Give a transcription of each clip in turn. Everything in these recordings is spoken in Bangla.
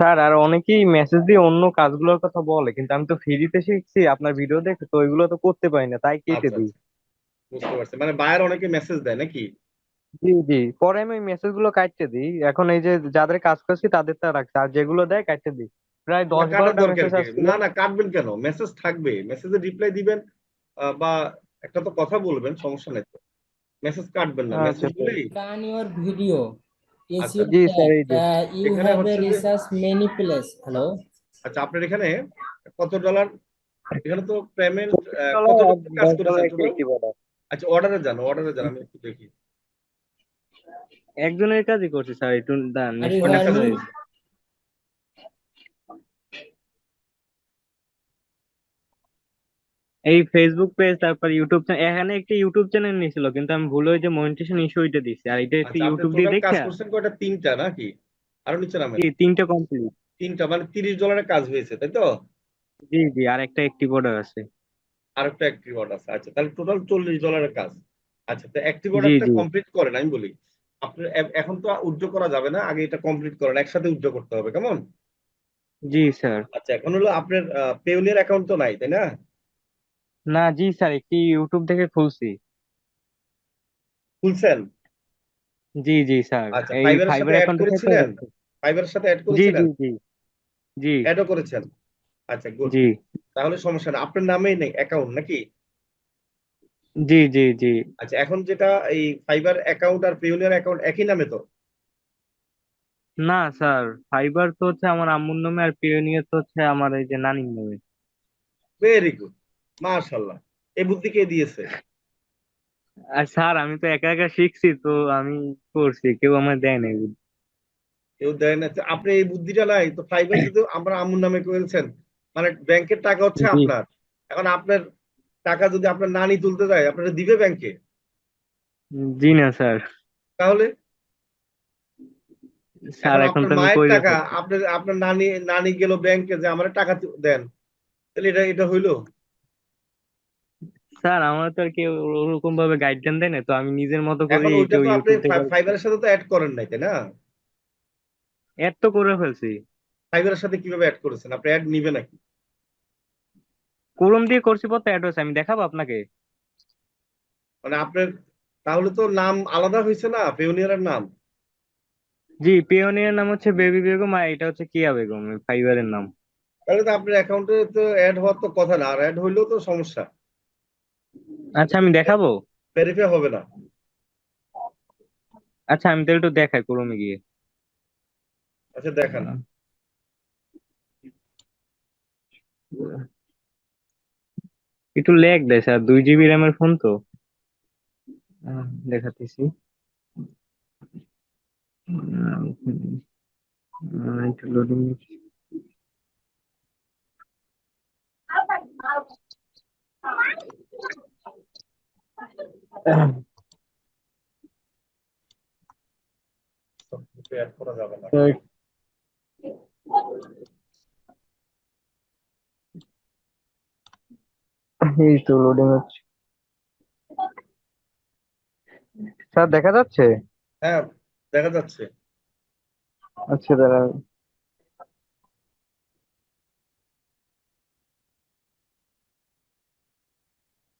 স্যার আর অনেকেই মেসেজ দিয়ে অন্য কাজগুলোর কথা বলে কিন্তু আমি তো ফ্রিতে শিখছি আপনার ভিডিও দেখে তো ওইগুলো তো করতে পারি না তাই কেটে আচ্ছা দিই। আচ্ছা। বুঝতে পারছি। মানে বায়ার অনেকে মেসেজ দেয় নাকি? জি জি। পরে আমি ওই মেসেজগুলো কাটতে দিই। এখন এই যে যাদের কাজ করছি তাদের তা রাখছি আর যেগুলো দেয় কাটতে দিই। প্রায় দশ বারোটা মেসেজ না না কাটবেন কেন? মেসেজ থাকবে। মেসেজে রিপ্লাই দিবেন আহ, বা একটা তো কথা বলবেন সমস্যা নেই তো। মেসেজ কাটবেন না। আচ্ছা। মেসেজ স্যার is আচ্ছা জি স্যার এই যে uh, you এখানে have a হচ্ছে যে research many place? Hello? আচ্ছা আপনার এখানে কত ডলার এখানে তো পেমেন্ট কত আর কাজ ডলার করেছেন অর্ডার আচ্ছা অর্ডারে যান অর্ডারে যান আমি একটু দেখি। একজনের কাজই করছি স্যার একটু দান are you কয়টা কাজ me করেছেন এই ফেসবুক পেজ তারপর ইউটিউব চ্যানেল এখানে একটি ইউটিউব চ্যানেল নিয়েছিল কিন্তু আমি ভুল যে মনিটাইজেশন ইস্যু ওইটা দিছি আর এটা একটু আচ্ছা ইউটিউব দিয়ে টোটাল কাজ করছেন কয়টা তিনটা নাকি? আরও নিচে নামেন। জি তিনটা কমপ্লিট তিনটা মানে তিরিশ ডলারের কাজ হয়েছে তাই তো? জি জি আর একটা একটি অর্ডার আছে। আর একটা অ্যাক্টিভ অর্ডার আছে আচ্ছা তাহলে টোটাল চল্লিশ ডলারের কাজ। আচ্ছা তো অ্যাক্টিভ অর্ডারটা কমপ্লিট করেন আমি বলি। আপনার এখন তো উইথড্র করা যাবে না আগে এটা কমপ্লিট করেন একসাথে উইথড্র করতে হবে কেমন? জি স্যার। আচ্ছা এখন হলো আপনার পেউনিয়ার অ্যাকাউন্ট তো নাই তাই না? না জি স্যার একটি ইউটিউব থেকে খুলছি। খুলছেন? জি জি স্যার আচ্ছা এই ফাইবারের সাথে ফাইবার অ্যাড অ্যাকাউন্ট থেকে করেছিলেন? ফাইবারের সাথে অ্যাড জি করেছিলেন? জি জি। জি অ্যাডও করেছেন? আচ্ছা গুড জি। তাহলে সমস্যা না আপনার নামেই নেই অ্যাকাউন্ট নাকি? জি জি জি। আচ্ছা এখন যেটা এই ফাইবার অ্যাকাউন্ট আর পেউনিয়ার অ্যাকাউন্ট একই নামে তো? না স্যার ফাইবার তো হচ্ছে আমার আম্মুর নামে আর পিওনিয়ার তো হচ্ছে আমার এই যে নানির নামে। ভেরি গুড মাশাআল্লাহ। এই বুদ্ধি কে দিয়েছে? আর স্যার আমি তো একা একা শিখছি তো আমি করছি কেউ আমার দেয় নাই কেউ দেয় না। আপনি এই বুদ্ধিটা নাই তো ফাইবার যদি আমরা আম্মুর নামে করেছেন মানে ব্যাংকের টাকা হচ্ছে আপনার। এখন আপনার টাকা যদি আপনার নানি তুলতে যায় আপনারা দিবে ব্যাংকে জি না স্যার। তাহলে? স্যার এখন তো মায়ের টাকা আপনার আপনার নানি নানি গেল ব্যাংকে যে আমার টাকা দেন। তাহলে এটা এটা হইল? স্যার আমার তো আর কেউ ওরকম ভাবে গাইডলাইন দেয় না তো আমি নিজের মতো করে এখন ওইটা তো আপনি ইউটিউব থেকে ফাইবারের সাথে তো অ্যাড করেন নাই তাই না? অ্যাড তো করে ফেলছি। ফাইবারের সাথে কীভাবে অ্যাড করেছেন? আপনি অ্যাড নিবে নাকি? ক্রোম দিয়ে করছি পর অ্যাড হয়েছে আমি দেখাবো আপনাকে। মানে আপনার তাহলে তো নাম আলাদা হয়েছে না পেওনিয়ারের নাম? জি পিওনিয়ার নাম হচ্ছে বেবি বেগম আর এটা হচ্ছে কিয়া বেগম ফাইবারের নাম। তাহলে তো আপনার অ্যাকাউন্টে তো অ্যাড হওয়ার তো কথা না আর অ্যাড হইলেও তো সমস্যা। আচ্ছা আমি দেখাবো? ভেরিফাই হবে না। আচ্ছা আমি তাহলে একটু দেখাই ক্রোমে গিয়ে। আচ্ছা দেখান একটু ল্যাগ দেয় স্যার দুই জিবি র্যামের ফোন তো। দেখাতেছি। আহ, আহ, একটু লোডিং অ্যাড করা যাবে না এই তো লোডিং হচ্ছে। স্যার দেখা যাচ্ছে? হ্যাঁ দেখা যাচ্ছে। আচ্ছা দাঁড়ান।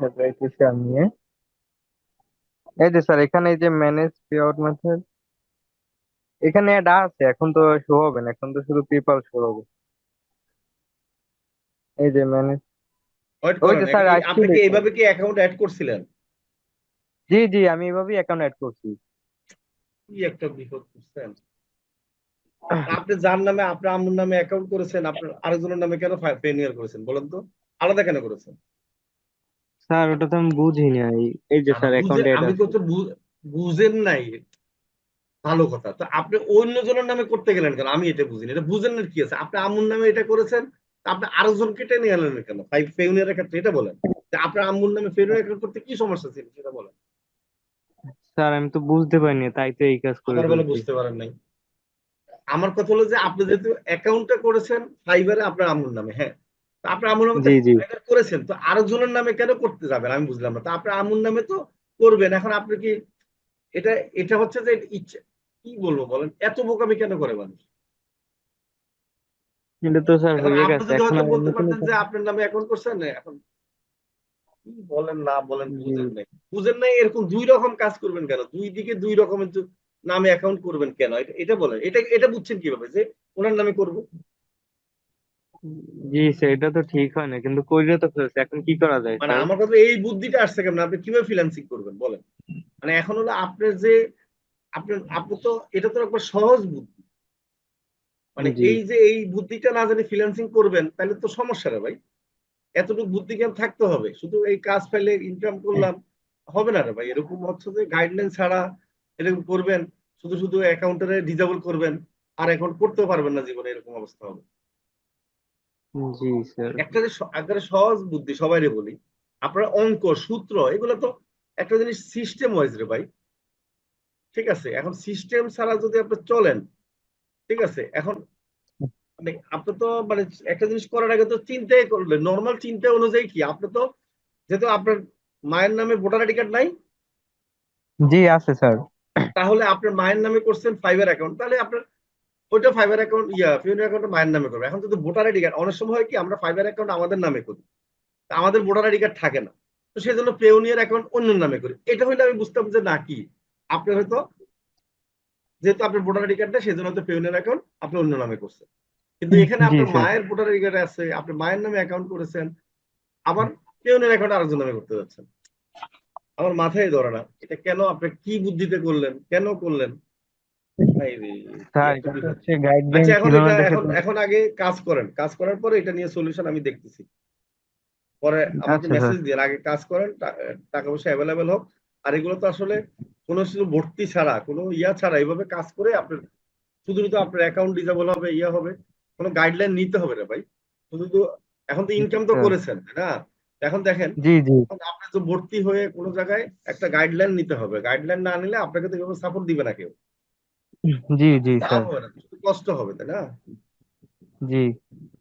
দেখাইতেছি আমি এ। এই যে স্যার এখানে এই যে ম্যানেজ পে আউট মেথড এখানে অ্যাড আছে এখন তো শো হবে না এখন তো শুধু পেপাল শো হবে। এই যে ম্যানেজ ওই যে স্যার আপনি কি। এইভাবে কি অ্যাকাউন্ট অ্যাড করছিলেন? জি জি আমি এভাবেই অ্যাকাউন্ট অ্যাড করছি। কি একটা বিপদ করছেন আপনি যার নামে আপনার আম্মুর নামে অ্যাকাউন্ট করেছেন আপনার আরেকজনের নামে কেন পেনিয়ার করেছেন বলেন তো। আলাদা কেন করেছেন? স্যার ওটা তো আমি বুঝি নাই। এই যে স্যার অ্যাকাউন্ট আমি তো তো বুঝেন নাই। ভালো কথা। তো আপনি অন্য জনের নামে করতে গেলেন কেন? আমি এটা বুঝিনি। এটা বুঝেন না কি আছে? আপনি আম্মুর নামে এটা করেছেন আপনি আরেকজনকে টেনে আনলেন কেন? ফাইভ ফেউনিয়ারের ক্ষেত্রে এটা বলেন। যে আপনার আম্মুর নামে ফেউনিয়ার অ্যাকাউন্ট করতে কি সমস্যা ছিল সেটা বলেন। স্যার আমি তো বুঝতে পারিনি তাই তো এই কাজ করে বলে বুঝতে পারেন নাই। আমার কথা হলো যে আপনি যেহেতু অ্যাকাউন্টটা করেছেন ফাইবারে আপনার আম্মুর নামে হ্যাঁ? আপনার আম্মুর নামে করেছেন তো আরেকজনের নামে কেন করতে যাবেন? আমি বুঝলাম না। তো আপনার আম্মুর নামে তো করবেন। এখন আপনি কি এটা এটা হচ্ছে যে ইচ্ছে কি বলব বলেন? এত বোকামি কেন করে মানুষ? এটা তো স্যার হয়ে আপনি গেছে। এখন বলতে পারতেন যে আপনার নামে অ্যাকাউন্ট করছেন এখন কি বলেন না বলেন। বুঝেন নাই। বুঝেন নাই এরকম দুই রকম কাজ করবেন কেন? দুই দিকে দুই রকমের নামে অ্যাকাউন্ট করবেন কেন? এটা এটা বলেন। এটা এটা বুঝছেন কীভাবে যে ওনার নামে করব? জি এটা তো ঠিক হয় না কিন্তু কইরে তো ফেলছে এখন কি করা যায় মানে আমার কথা এই বুদ্ধিটা আসছে কেমন? আপনি কীভাবে ফ্রিল্যান্সিং করবেন বলেন? মানে এখন হলো আপনার যে আপনার আপনি তো এটা তো একবার সহজ বুদ্ধি। মানে এই যে এই বুদ্ধিটা না জানি ফ্রিল্যান্সিং করবেন তাহলে তো সমস্যা রে ভাই। এতটুকু বুদ্ধি জ্ঞান থাকতে হবে? শুধু এই কাজ ফেলে ইনকাম করলাম হবে না রে ভাই। এরকম হচ্ছে যে গাইডলাইন ছাড়া এরকম করবেন শুধু শুধু অ্যাকাউন্টারে ডিজেবল করবেন আর অ্যাকাউন্ট করতেও পারবেন না জীবনে এরকম অবস্থা হবে। জি স্যার একটা যে একেবারে সহজ বুদ্ধি সবাইরে বলি আপনার অঙ্ক সূত্র এগুলো তো একটা জিনিস সিস্টেম ওয়াইজ রে ভাই। ঠিক আছে এখন সিস্টেম ছাড়া যদি আপনি চলেন ঠিক আছে এখন মানে আপনি তো মানে একটা জিনিস করার আগে তো চিন্তাই করলেন। নর্মাল চিন্তা অনুযায়ী কি? আপনি তো যেহেতু আপনার মায়ের নামে ভোটার আইডি কার্ড নাই? জি আছে স্যার তাহলে আপনার মায়ের নামে করছেন ফাইবার অ্যাকাউন্ট তাহলে আপনার ওইটা ফাইবার অ্যাকাউন্ট ইয়া ফিউনার অ্যাকাউন্ট মায়ের নামে করবে। এখন যদি ভোটার আইডি কার্ড অনেক সময় হয় কি আমরা ফাইবার অ্যাকাউন্ট আমাদের নামে করি। তা আমাদের ভোটার আইডি কার্ড থাকে না। তো সেই জন্য পেউনিয়ার অ্যাকাউন্ট অন্য নামে করি। এটা হইলে আমি বুঝতাম যে না কি? আপনি হয়তো যেহেতু আপনার ভোটার আইডি কার্ড কার্ডটা সেই জন্য হয়তো পেউনিয়ার অ্যাকাউন্ট আপনি অন্য নামে করছেন। কিন্তু এখানে আপনার মায়ের ভোটার আইডি কার্ড আছে আপনি মায়ের নামে অ্যাকাউন্ট করেছেন আবার পেউনিয়ার অ্যাকাউন্ট আরেকজন নামে করতে যাচ্ছেন। আমার মাথায় ধরে না এটা কেন আপনি কি বুদ্ধিতে করলেন কেন করলেন? এখন এটা দেখে এখন তো- আগে কাজ করেন। কাজ করার পরে এটা নিয়ে সলিউশন আমি দেখতেছি। পরে আমাকে আচ্ছা, মেসেজ দিন আগে কাজ করেন টাকা পয়সা অ্যাভেলেবেল হোক। আর এগুলো তো আসলে কোনো শুধু ভর্তি ছাড়া কোনো ইয়া ছাড়া এইভাবে কাজ করে আপনার শুধু শুধু আপনার অ্যাকাউন্ট ডিজেবল হবে ইয়া হবে কোনো গাইডলাইন নিতে হবে না ভাই। শুধু তো এখন তো ইনকাম তো আচ্ছা। করেছেন তাই না? এখন দেখেন আপনি তো ভর্তি হয়ে কোনো জায়গায় একটা গাইডলাইন নিতে হবে। গাইডলাইন না নিলে আপনাকে তো সাপোর্ট দিবে না কেউ। জি জি স্যার। কষ্ট হবে তাই না? জি।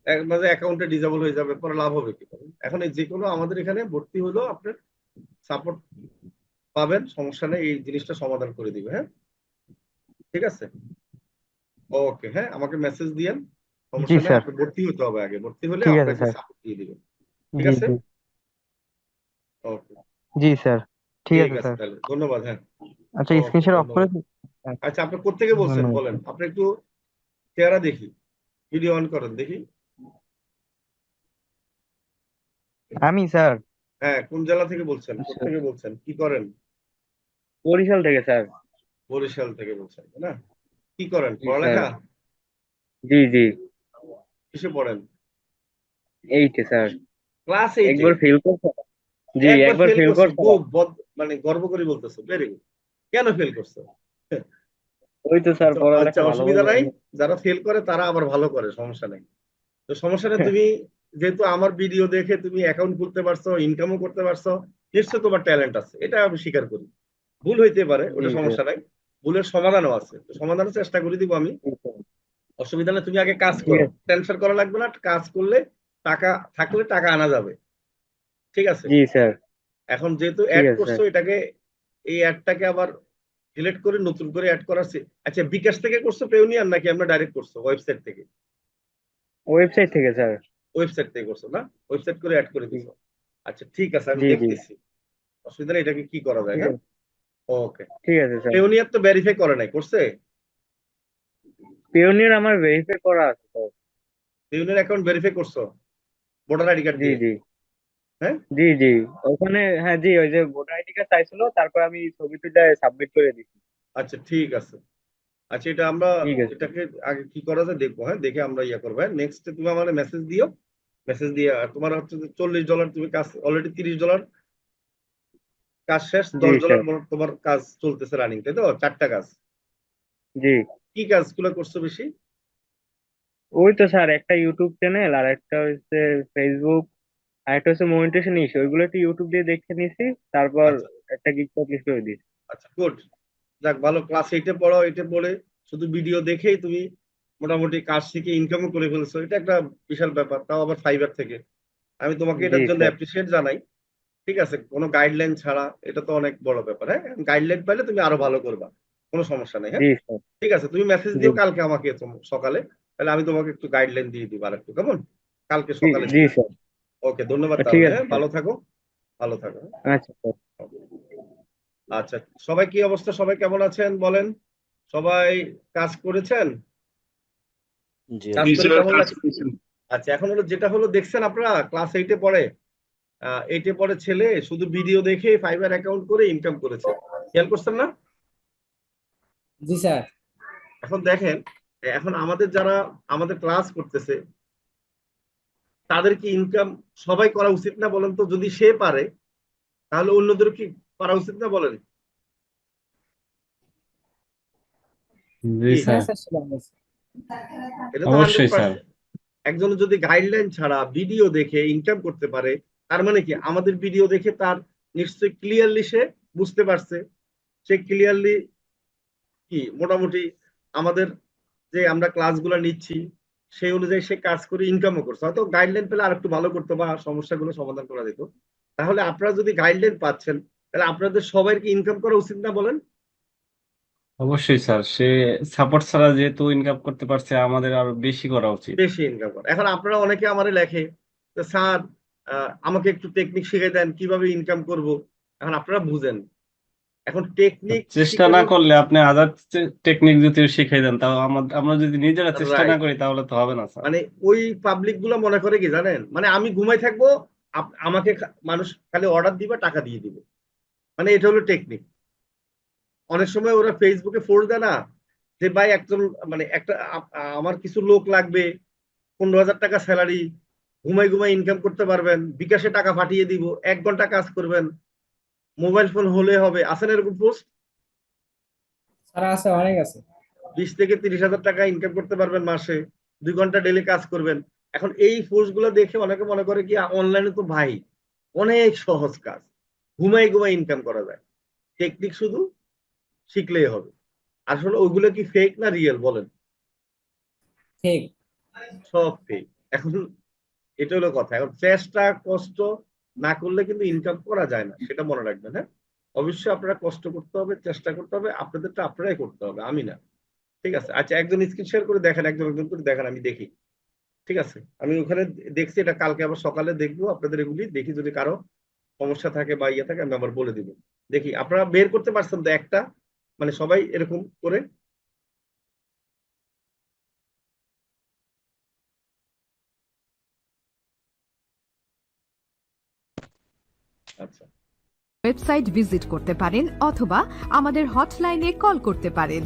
এক মাঝে অ্যাকাউন্টে ডিজেবল হয়ে যাবে পরে লাভ হবে কি? এখন এই যে কোনো আমাদের এখানে ভর্তি হলো আপনার সাপোর্ট পাবেন সমস্যা নেই এই জিনিসটা সমাধান করে দিবে হ্যাঁ? ঠিক আছে? ওকে হ্যাঁ আমাকে মেসেজ দিয়েন সমস্যা নেই। আপনি ভর্তি হতে হবে আগে ভর্তি হলে আপনাকে সাপোর্ট দিয়ে দিবে ঠিক আছে? ওকে জি স্যার। ঠিক আছে স্যার। ধন্যবাদ হ্যাঁ। আচ্ছা ওকে, স্ক্রিনশট অফ করে আচ্ছা। আপনি কোথেকে বলছেন? বলেন। আপনি একটু চেহারা দেখি। ভিডিও অন করেন দেখি। আমি স্যার? হ্যাঁ কোন জেলা থেকে বলছেন? আচ্ছা। কোথেকে বলছেন? কি করেন? বরিশাল থেকে স্যার। বরিশাল থেকে বলছেন না? কি করেন? পড়ালেখা? জি জি। কিসে পড়েন? এইটে স্যার। ক্লাস এইটে? একবার ফেল করছে জি একবার ফেল করছে খুব মানে গর্ব করে বলতেছো ভেরি গুড কেন ফেল করছ? ওই তো স্যার আচ্ছা পড়ালেখা অসুবিধা নাই। যারা ফেল করে তারা আবার ভালো করে সমস্যা নাই। তো সমস্যা নেই তুমি যেহেতু আমার ভিডিও দেখে তুমি অ্যাকাউন্ট খুলতে পারছ ইনকামও করতে পারছ নিশ্চয় তোমার ট্যালেন্ট আছে। এটা আমি স্বীকার করি। ভুল হইতে পারে ওটা। সমস্যা নাই। ভুলের সমাধানও আছে। তো সমাধানের চেষ্টা করে দিব আমি। অসুবিধা নেই তুমি আগে কাজ করো। টেনশন করা লাগবে না কাজ করলে টাকা থাকলে টাকা আনা যাবে। ঠিক আছে? জি স্যার। এখন যেহেতু অ্যাড করছ এটাকে এই অ্যাডটাকে আবার ডিলিট করে নতুন করে অ্যাড করা আচ্ছা বিকাশ থেকে করছ পেউনিয়ার নাকি আমরা ডাইরেক্ট করছ ওয়েবসাইট থেকে? ওয়েবসাইট থেকে স্যার ওয়েবসাইট থেকে করছ না? ওয়েবসাইট করে অ্যাড করে দিছো। আচ্ছা ঠিক আছে আমি। দেখতেছি। অসুবিধা নেই এটাকে কি করা যায় ঠিক হ্যাঁ ওকে ঠিক আছে স্যার পেউনিয়ার তো ভেরিফাই করে নাই করছে? পিওনিয়ার আমার ভেরিফাই করা আছে স্যার পেউনিয়ার অ্যাকাউন্ট ভেরিফাই করছ? ভোটার আইডি কার্ড দিয়ে জি জি। হ্যাঁ? জি জি। ওখানে হ্যাঁ জি ওই যে ভোটার আইডি কার্ড চাইছিল তারপর আমি ছবি তুলে সাবমিট করে দিচ্ছি আচ্ছা ঠিক আছে। আচ্ছা এটা আমরা। এটাকে আগে কি করা যায় দেখব হ্যাঁ দেখে আমরা ইয়া করব হ্যাঁ। নেক্সট তুমি আমার মেসেজ দিও। মেসেজ দিয়ে আর তোমার হচ্ছে যে চল্লিশ ডলার তুমি কাজ অলরেডি তিরিশ ডলার কাজ শেষ দশ ডলার। তোমার কাজ চলতেছে রানিং তাই তো? চারটা কাজ। জি। কি কাজগুলো করছ বেশি? ওই তো স্যার একটা ইউটিউব চ্যানেল আর একটা হচ্ছে ফেসবুক আর একটা হচ্ছে মনিটেশন ইস্যু ওইগুলো একটু ইউটিউব দিয়ে দেখে নিয়েছি তারপর আচ্ছা। একটা গিগ পাবলিশ করে দিয়েছি আচ্ছা গুড যাক ভালো ক্লাস এইটে পড়ো এইটে পড়ে। শুধু ভিডিও দেখেই তুমি মোটামুটি কাজ শিখে ইনকামও করে ফেলছো। এটা একটা বিশাল ব্যাপার তাও আবার ফাইবার থেকে। আমি তোমাকে এটার জন্য। অ্যাপ্রিসিয়েট জানাই। ঠিক আছে কোনো গাইডলাইন ছাড়া এটা তো অনেক বড় ব্যাপার হ্যাঁ? গাইডলাইন পাইলে তুমি আরও ভালো করবা কোনো সমস্যা নেই হ্যাঁ? ঠিক আছে তুমি মেসেজ দিও কালকে আমাকে সকালে। তাহলে আমি তোমাকে একটু গাইডলাইন দিয়ে দিব আর একটু কেমন? কালকে সকালে জি স্যার ওকে ধন্যবাদ ঠিক আছে, হ্যাঁ? ভালো থাকো ভালো থাকো। আচ্ছা আচ্ছা। সবাই কি অবস্থা? সবাই কেমন আছেন বলেন? সবাই কাজ করেছেন? আচ্ছা এখন হলো যেটা হলো দেখছেন আপনারা? ক্লাস এইটে পড়ে। এইটে পড়ে ছেলে শুধু ভিডিও দেখে ফাইবার অ্যাকাউন্ট করে ইনকাম করেছে। খেয়াল করছেন না? জি স্যার। এখন দেখেন এখন আমাদের যারা আমাদের ক্লাস করতেছে তাদের কি ইনকাম সবাই করা উচিত না বলেন তো যদি সে পারে তাহলে অন্যদের কি করা উচিত না বলেন? অবশ্যই স্যার। একজন যদি গাইডলাইন ছাড়া ভিডিও দেখে ইনকাম করতে পারে তার মানে কি? আমাদের ভিডিও দেখে তার নিশ্চয়ই ক্লিয়ারলি সে বুঝতে পারছে। সে ক্লিয়ারলি কি? মোটামুটি আমাদের যে আমরা ক্লাসগুলো নিচ্ছি সেই অনুযায়ী সে কাজ করে ইনকামও করছে। হয়তো গাইডলাইন পেলে আর একটু ভালো করতো বা সমস্যাগুলো সমাধান করা যেত। তাহলে আপনারা যদি গাইডলাইন পাচ্ছেন তাহলে আপনাদের সবাই কি ইনকাম করা উচিত না বলেন? অবশ্যই স্যার সে সাপোর্ট ছাড়া যেহেতু ইনকাম করতে পারছে আমাদের আরও বেশি করা উচিত। বেশি ইনকাম করা। এখন আপনারা অনেকে আমারে লেখে যে, স্যার আমাকে একটু টেকনিক শিখিয়ে দেন কীভাবে ইনকাম করব? এখন আপনারা বুঝেন। এখন টেকনিক চেষ্টা না করলে আপনি আদার টেকনিক যদি শিখাই দেন তাও আমরা যদি নিজেরা চেষ্টা না করি তাহলে তো হবে না স্যার। মানে ওই পাবলিকগুলো মনে করে কি জানেন? মানে আমি ঘুমাই থাকব আমাকে মানুষ খালি অর্ডার দিবে টাকা দিয়ে দিবে। মানে এটা হলো টেকনিক অনেক সময় ওরা ফেসবুকে ফোর্স দেয় না যে ভাই একজন মানে একটা আমার কিছু লোক লাগবে পনেরো হাজার টাকা স্যালারি ঘুমাই ঘুমাই ইনকাম করতে পারবেন বিকাশে টাকা পাঠিয়ে দিব এক ঘণ্টা কাজ করবেন মোবাইল ফোন হলে হবে। আসেন এরকম পোস্ট স্যার আছে অনেক আছে। বিশ থেকে তিরিশ হাজার টাকা ইনকাম করতে পারবেন মাসে। দুই ঘণ্টা ডেলি কাজ করবেন। এখন এই ফোর্সগুলো দেখে অনেকে মনে করে কি অনলাইনে তো ভাই অনেক সহজ কাজ। ঘুমাই ঘুমাই ইনকাম করা যায়। টেকনিক শুধু শিখলেই হবে। আসলে ওইগুলো কি ফেক না রিয়েল বলেন? ঠিক সব ফেক এখন এটা হলো কথা। এখন চেষ্টা কষ্ট না করলে কিন্তু ইনকাম করা যায় না, সেটা মনে রাখবেন হ্যাঁ? অবশ্যই আপনারা কষ্ট করতে হবে, চেষ্টা করতে হবে, আপনাদেরটা আপনারাই করতে হবে, আমি না। ঠিক আছে? আচ্ছা একজন স্ক্রিন শেয়ার করে দেখেন, একজন একজন করে দেখেন, আমি দেখি। ঠিক আছে? আমি ওখানে দেখছি, এটা কালকে আবার সকালে দেখব, আপনাদের এগুলি দেখি, যদি কারও সমস্যা থাকে বা ইয়ে থাকে, আমি আবার বলে দিব। দেখি, আপনারা বের করতে পারছেন তো একটা? মানে সবাই এরকম করে ওয়েবসাইট ভিজিট করতে পারেন অথবা আমাদের হটলাইনে কল করতে পারেন।